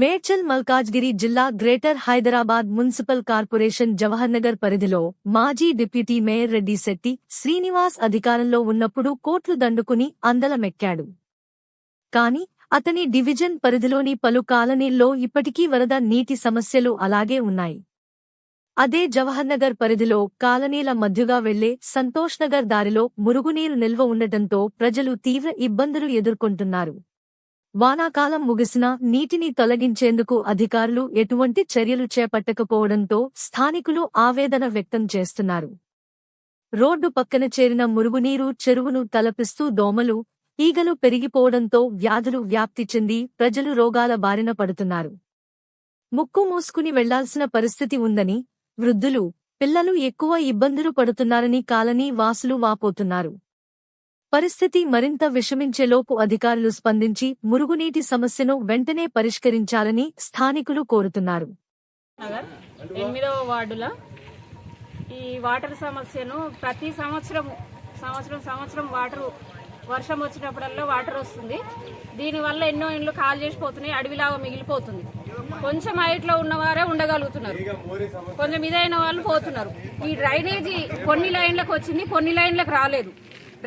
మేడ్చల్ మల్కాజ్గిరి జిల్లా greater Hyderabad municipal corporation Jawaharnagar పరిధిలో మాజీ డిప్యూటీ మేయర్ రెడ్డి శెట్టి శ్రీనివాస్ అధికారంలో ఉన్నప్పుడు కోట్లు దండుకుని అందలమెక్కాడు. కాని అతని డివిజన్ పరిధిలోని పలు కాలనీల్లో ఇప్పటికీ వరద నీటి సమస్యలు అలాగే ఉన్నాయి. అదే జవహర్నగర్ పరిధిలో కాలనీల మధ్యగా వెళ్ళే సంతోష్ నగర్ దారిలో మురుగునీరు నిల్వ ఉండటంతో ప్రజలు తీవ్ర ఇబ్బందులు ఎదుర్కొంటున్నారు. వానాకాలం ముగిసినా నీటిని తొలగించేందుకు అధికారులు ఎటువంటి చర్యలు చేపట్టకపోవడంతో స్థానికులు ఆవేదన వ్యక్తం చేస్తున్నారు. రోడ్డు పక్కన చేరిన మురుగునీరు చెరువును తలపిస్తూ దోమలు ఈగలు పెరిగిపోవడంతో వ్యాధులు వ్యాప్తి చెంది ప్రజలు రోగాల బారిన పడుతున్నారు. ముక్కు మూసుకుని వెళ్ళాల్సిన పరిస్థితి ఉందని వృద్ధులు పిల్లలు ఎక్కువ ఇబ్బందులు పడుతున్నారని కాలనీ వాసులు వాపోతున్నారు. పరిస్థితి మరింత విషమించేలోపు అధికారులు స్పందించి మురుగునీటి సమస్యను వెంటనే పరిష్కరించాలని స్థానికులు కోరుతున్నారు. నగర్ ఎనిమిదవ వార్డుల ఈ వాటర్ సమస్యను ప్రతి సంవత్సరం సంవత్సరం సంవత్సరం వాటర్ వర్షం వచ్చినప్పుడల్లా వాటర్ వస్తుంది. దీనివల్ల ఎన్నో ఇండ్లు కాల్ చేసిపోతున్నాయి అడవిలాగా మిగిలిపోతుంది. కొంచెం హైట్లో ఉన్నవారే ఉండగలుగుతున్నారు. కొంచెం ఇదైన వాళ్ళు పోతున్నారు. ఈ డ్రైనేజీ కొన్ని లైన్లకు వచ్చింది కొన్ని లైన్లకు రాలేదు.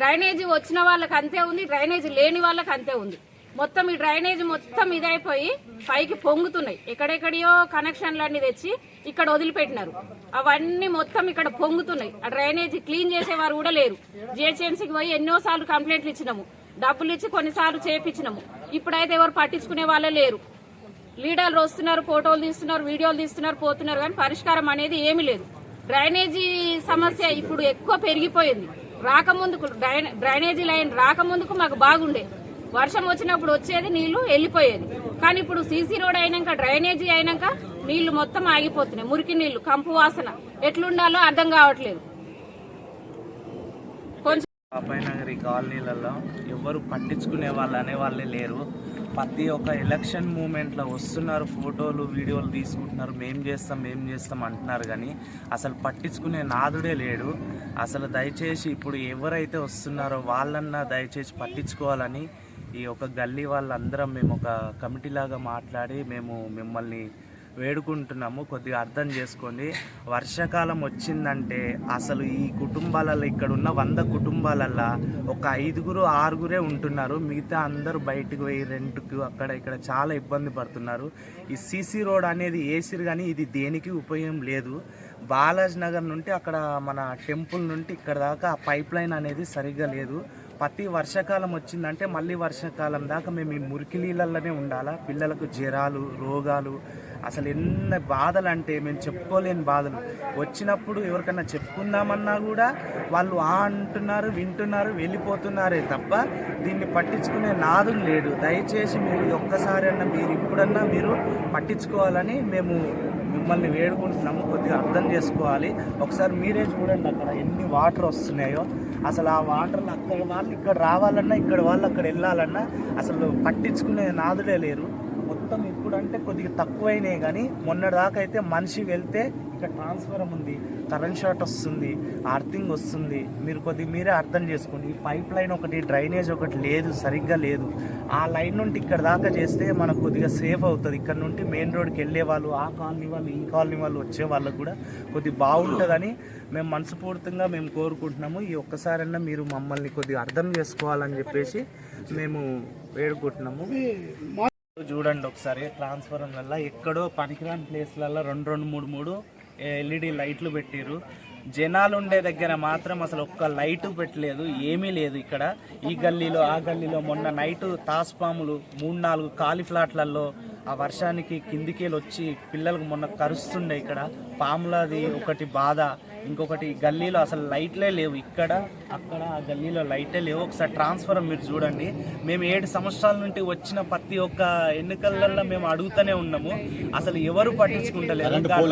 డ్రైనేజీ వచ్చిన వాళ్ళకి అంతే ఉంది డ్రైనేజీ లేని వాళ్ళకి అంతే ఉంది. మొత్తం ఈ డ్రైనేజ్ మొత్తం ఇదైపోయి పైకి పొంగుతున్నాయి. ఎక్కడెక్కడియో కనెక్షన్లన్నీ తెచ్చి ఇక్కడ వదిలిపెట్టినారు. అవన్నీ మొత్తం ఇక్కడ పొంగుతున్నాయి. ఆ డ్రైనేజ్ క్లీన్ చేసేవారు కూడా లేరు. జిహెచ్ఎంసీకి పోయి ఎన్నోసార్లు కంప్లైంట్లు ఇచ్చినాము. డబ్బులు ఇచ్చి కొన్నిసార్లు చేపించినాము. ఇప్పుడైతే ఎవరు పట్టించుకునే వాళ్ళే లేరు. లీడర్లు వస్తున్నారు ఫోటోలు తీస్తున్నారు వీడియోలు తీస్తున్నారు పోతున్నారు కానీ పరిష్కారం అనేది ఏమీ లేదు. డ్రైనేజీ సమస్య ఇప్పుడు ఎక్కువ పెరిగిపోయింది. రాకముందుకు డ్రైనే- డ్రైనేజీ లైన్ రాకముందుకు మాకు బాగుండే. వర్షం వచ్చినప్పుడు వచ్చేది నీళ్ళు వెళ్ళిపోయేది. కానీ ఇప్పుడు సీసీ రోడ్ అయినాక డ్రైనేజీ అయినాక నీళ్ళు మొత్తం ఆగిపోతున్నాయి. మురికి నీళ్ళు కంపు వాసన ఎట్లుండాలో అర్థం కావట్లేదు. కొంచెం బాబాయ్ నగర్ ఈ కాలనీలలో ఎవరు పట్టించుకునే వాళ్ళు అనే వాళ్ళే లేరు. ప్రతి ఒక్క ఎలక్షన్ మూమెంట్లో వస్తున్నారు ఫోటోలు వీడియోలు తీసుకుంటున్నారు. మేం చేస్తాం మేం చేస్తాం అంటున్నారు కానీ అసలు పట్టించుకునే నాదుడే లేడు. అసలు దయచేసి ఇప్పుడు ఎవరైతే వస్తున్నారో వాళ్ళన్నా దయచేసి పట్టించుకోవాలని ఈ ఒక గల్లీ వాళ్ళందరం మేము ఒక కమిటీ లాగా మాట్లాడి మేము మిమ్మల్ని వేడుకుంటున్నాము. కొద్దిగా అర్థం చేసుకోండి. వర్షాకాలం వచ్చిందంటే అసలు ఈ కుటుంబాలలో ఇక్కడ ఉన్న వంద కుటుంబాలల్లో ఒక ఐదుగురు ఆరుగురే ఉంటున్నారు. మిగతా అందరూ బయటకు పోయి రెంట్కు అక్కడ ఇక్కడ చాలా ఇబ్బంది పడుతున్నారు. ఈ సీసీ రోడ్ అనేది వేసిరు కానీ ఇది దేనికి ఉపయోగం లేదు. బాలాజీ నగర్ నుండి అక్కడ మన టెంపుల్ నుండి ఇక్కడ దాకా పైప్ లైన్ అనేది సరిగ్గా లేదు. ప్రతి వర్షాకాలం వచ్చిందంటే మళ్ళీ వర్షాకాలం దాకా మేము ఈ మురికి నీళ్ళల్లోనే ఉండాలా? పిల్లలకు జ్వరాలు రోగాలు అసలు ఎన్ని బాధలు అంటే మేము చెప్పుకోలేని బాధలు. వచ్చినప్పుడు ఎవరికన్నా చెప్పుకుందామన్నా కూడా వాళ్ళు ఆ అంటున్నారు వింటున్నారు వెళ్ళిపోతున్నారే తప్ప దీన్ని పట్టించుకునే నాదులు లేడు. దయచేసి మీరు ఒక్కసారైనా ఒక్కసారి అన్నా మీరు ఇప్పుడన్నా మీరు పట్టించుకోవాలని మేము మిమ్మల్ని వేడుకుంటున్నాము కొద్దిగా అర్థం చేసుకోవాలి. ఒకసారి మీరే చూడండి అక్కడ ఎన్ని వాటర్ వస్తున్నాయో. అసలు ఆ వాటర్లు అక్కడ వాళ్ళు ఇక్కడ రావాలన్నా ఇక్కడ వాళ్ళు అక్కడ వెళ్ళాలన్నా అసలు పట్టించుకునే నాదులే లేరు. మొత్తం ఇప్పుడు అంటే కొద్దిగా తక్కువైనాయి కానీ మొన్నటిదాకా అయితే మనిషి వెళ్తే ఇక్కడ ట్రాన్స్ఫరం ఉంది కరెంట్ షాట్ వస్తుంది అర్థింగ్ వస్తుంది. మీరు కొద్ది మీరే అర్థం చేసుకోండి. ఈ పైప్ లైన్ ఒకటి డ్రైనేజ్ ఒకటి లేదు సరిగ్గా లేదు. ఆ లైన్ నుండి ఇక్కడ దాకా చేస్తే మనకు కొద్దిగా సేఫ్ అవుతుంది. ఇక్కడ నుండి మెయిన్ రోడ్కి వెళ్ళే వాళ్ళు ఆ కాలనీ వాళ్ళు ఈ కాలనీ వాళ్ళు వచ్చే వాళ్ళకు కూడా కొద్దిగా బాగుంటుందని మేము మనస్ఫూర్తిగా మేము కోరుకుంటున్నాము. ఈ ఒక్కసారన్నా మీరు మమ్మల్ని కొద్దిగా అర్థం చేసుకోవాలని చెప్పేసి మేము వేడుకుంటున్నాము. చూడండి ఒకసారి ట్రాన్స్ఫారం వల్ల ఎక్కడో పనికిరాని ప్లేస్లలో రెండు రెండు మూడు మూడు ఎల్ఈడి లైట్లు పెట్టిరు జనాలు ఉండే దగ్గర మాత్రం అసలు ఒక్క లైట్ పెట్టలేదు ఏమీ లేదు ఇక్కడ. ఈ గల్లీలో ఆ గల్లీలో మొన్న నైట్ తాస్పాములు మూడు నాలుగు ఖాళీ ఫ్లాట్లలో ఆ వర్షానికి కిందికేలు వచ్చి పిల్లలకు మొన్న కరుస్తుండే ఇక్కడ. పాములది ఒకటి బాధ. ఇంకొకటి గల్లీలో అసలు లైట్లే లేవు ఇక్కడ అక్కడ ఆ గల్లీలో లైటే లేవు. ఒకసారి ట్రాన్స్ఫర్ మీరు చూడండి. మేము ఏడు సంవత్సరాల నుండి వచ్చిన ప్రతి ఒక్క ఎన్నికలలో మేము అడుగుతూనే ఉన్నాము. అసలు ఎవరు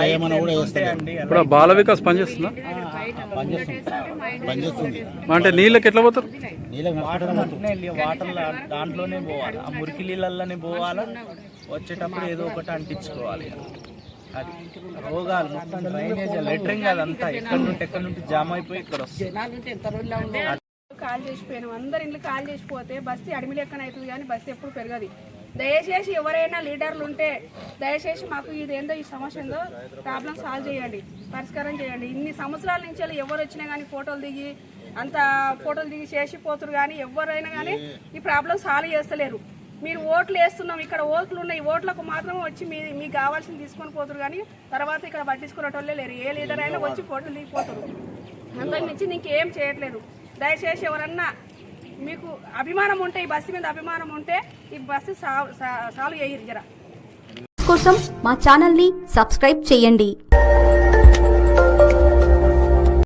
లైట్లు ఆ బాల వికాస్ పనిచేస్తుందా పనిచేస్తుంది. అంటే నీళ్ళకి ఎట్లా పోతారు? వాటర్ దాంట్లోనే పోవాలి. ఆ మురికి నీళ్ళల్లోనే పోవాలా? వచ్చేటప్పుడు ఏదో ఒకటి అంటించుకోవాలి. అది. రోగాలు మొత్తం డ్రైనేజ్ లెటరింగ్ అదంతా ఎక్కడి నుండి ఎక్కడి నుండి జామ్ అయిపోయి ఇక్కడ వస్తుంది. కాల్ చేసిపోయినాం. అందరి ఇండ్లు కాల్ చేసిపోతే బస్తీ అడిమి లెక్కన అవుతుంది కానీ బస్తీ ఎప్పుడు పెరగదు. దయచేసి ఎవరైనా లీడర్లు ఉంటే దయచేసి మాకు ఇది ఏందో ఈ సమస్య ఏందో ప్రాబ్లం సాల్వ్ చేయండి పరిష్కారం చేయండి. ఇన్ని సంవత్సరాల నుంచి ఎవరు వచ్చినా కానీ ఫోటోలు దిగి అంత ఫోటోలు దిగి చేసి పోతురు కానీ ఎవరైనా కానీ ఈ ప్రాబ్లం సాల్వ్ చేస్తలేరు. మీరు ఓట్లు వేస్తున్నాం ఇక్కడ ఓట్లు ఉన్నాయి ఓట్లకు మాత్రం వచ్చి మీ మీకు కావాల్సింది తీసుకొని పోతురు కానీ తర్వాత ఇక్కడ పట్టించుకునేటోళ్ళే లేరు. ఏ లీడర్ అయినా వచ్చి ఫోటోలు దిగిపోతారు అంతకు మించి ఇంకేం చేయట్లేదు. దయచేసి ఎవరన్నా మీకు అభిమానం ఉంటే ఈ బస్సు మీద అభిమానం ఉంటే ఈ బస్సు సాల్వ్ సాల్వ్ చేయరు జర. కోసం మా ఛానల్ని సబ్స్క్రైబ్ చేయండి.